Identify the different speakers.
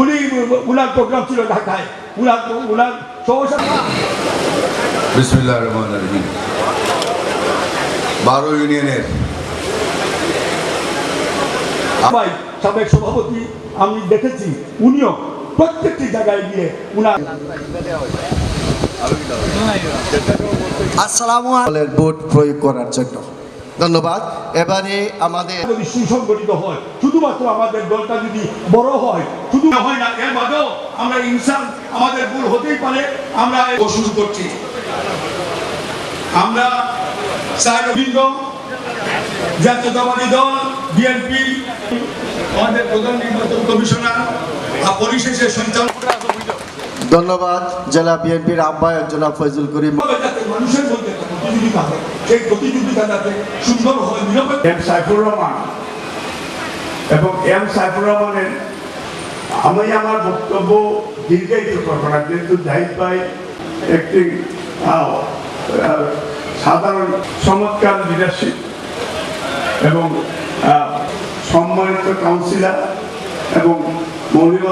Speaker 1: উনি উনার প্রোগ্রাম ছিল ঢাকায়। উনার উনার সহসা
Speaker 2: বিসমিল্লাহ রহমান রহিম। বারো ইউনিয়নের
Speaker 1: ভাই সাবেক সভাপতি আমি দেখেছি উনিও প্রত্যেকটি জায়গায় গিয়ে উনার
Speaker 3: আসসালামু আলাইকুম। ভোট প্রয়োগ করার জন্য। ধন্যবাদ। এবারে আমাদের
Speaker 1: সুসংগঠিত হয়। শুধুমাত্র আমাদের দলটা যদি বড় হয় শুধু হয় না এর বাদেও আমরা ইনসান আমাদের ভুল হতেই পারে আমরা শুরু করছি। আমরা জাতীয়তাবাদী দল বিএনপি আমাদের প্রধান নির্বাচন কমিশনার আর পরিশেষে সঞ্চালক
Speaker 3: ধন্যবাদ। জেলা বিএনপির আহ্বায়ক জনাব ফয়জুল করিম।
Speaker 1: মানুষের মধ্যে সেই সুন্দর হয়
Speaker 4: এম সাইফুর রহমান। এবং এম সাইফুর রহমানের আমি আমার বক্তব্য দীর্ঘায়িত করব না কিন্তু জাহিদ একটি সাধারণ চমৎকার লিডারশিপ এবং সম্মানিত কাউন্সিলর এবং মৌলিক